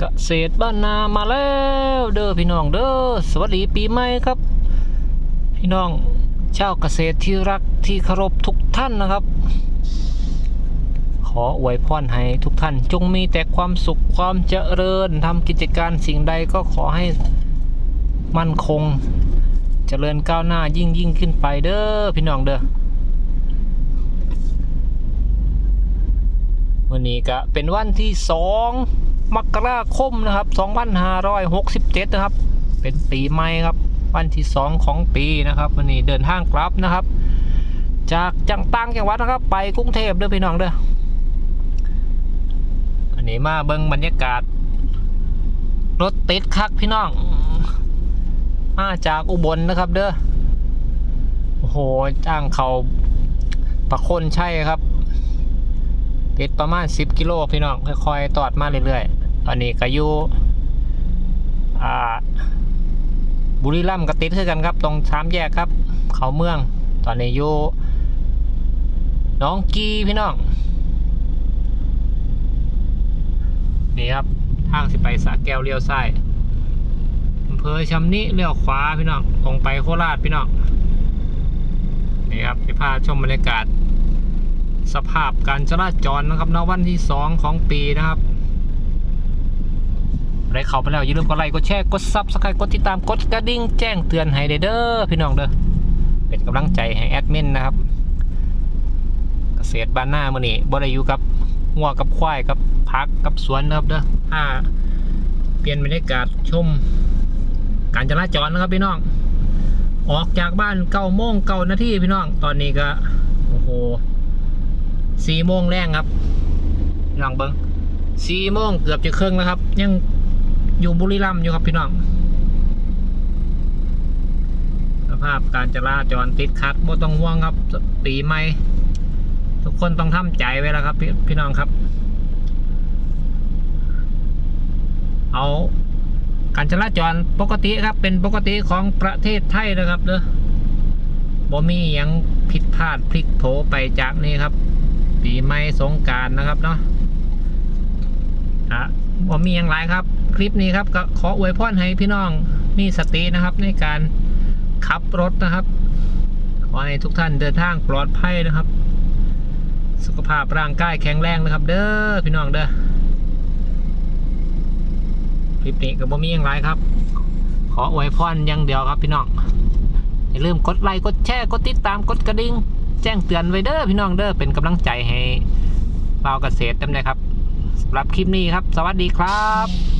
กษตรบ้านนามาแล้วเด้อพี่น้องเด้อสวัสดีปีใหม่ครับ พี่น้องชาวเกษตรที่รักที่เคารพทุกท่านนะครับ ขออวยพรให้ทุกท่าน จงมีแต่ความสุขความเจริญทำกิจการสิ่งใดก็ขอให้มั่นคง เจริญก้าวหน้ายิ่งยิ่งขึ้นไปเด้อพี่น้องเด้อวันนี้ก็เป็นวันที่2 มกราคมนะครับ2567 นะครับ เป็นปีใหม่ครับ วันที่ 2 ของปีนะครับวันนี้เดินทางกลับนะครับ จากจังต่างจังหวัดนะครับ ไปกรุงเทพเด้อพี่น้องเด้ออันนี้มาเบิ่งบรรยากาศ รถติดคักพี่น้อง มาจากอุบลนะครับเด้อโอ้โหจ้างเขาประคนใช่ครับติดประมาณ 10 กิโลพี่น้องค่อยๆ ตอดมาเรื่อยๆ ตอนนี้ก็อยู่บุรีรัมย์ก็ติดคือกันครับ ตรงสามแยกครับ เขาเมือง ตอนนี้อยู่น้องกีพี่น้อง นี่ครับ ทางสิไปสะแก้วเลี้ยวซ้ายอำเภอชำนิเลี้ยวขวาพี่น้อง ตรงไปโคราชพี่น้อง นี่ครับไปพาชมบรรยากาศ สภาพการจราจรนะครับณวันที่2ของปีนะครับ เข้าไปแล้วอย่าลืมกดไลค์กดแชร์กดซับสไครต์กดติดตามกดกระดิ่งแจ้งเตือนให้เด้อพี่น้องเด้อเป็นกำลังใจให้แอดมินนะครับเกษตรบ้านหน้ามื่อนี้บ่ได้อยู่กับงัวกับควายกับพักกับสวนนะครับเด้ออ่าเปลี่ยนบรรยากาศชม การจราจรนะครับพี่น้อง ออกจากบ้านเก้าโมงเก้านาทีพี่น้อง ตอนนี้ก็โอ้โหสี่โมงแรงครับน้องเบิงสี่โมงเกือบจะครึ่งแล้วครับ ยัง อยู่บุรีรัมย์อยู่ครับพี่น้อง สภาพการจราจรติดขัดบ่ต้องห่วงครับปีใหม่ ทุกคนต้องทำใจไว้แล้วครับ พี่พี่น้องครับ เอาการจราจรปกติครับ เป็นปกติของประเทศไทยนะครับเด้อบ่มียังผิดพลาดพลิกโผไปจากนี้ครับ ปีใหม่สงการนะครับเนาะอะ ผมมีอย่างไรครับ คลิปนี้ครับก็ขออวยพรให้พี่น้องมีสตินะครับในการขับรถนะครับ ขอให้ทุกท่านเดินทางปลอดภัยนะครับ สุขภาพร่างกายแข็งแรงนะครับ เด้อพี่น้องเด้อคลิปนี้ก็บ่มีอย่างไรครับ ขออวยพรอย่างเดียวครับพี่น้องอย่าลืมกดไลค์กดแชร์กดติดตามกดกระดิ่งแจ้งเตือนไว้เด้อพี่น้องเด้อเป็นกำลังใจให้เราเกษตรเต็มเลยครับ รับคลิปนี้ครับ สวัสดีครับ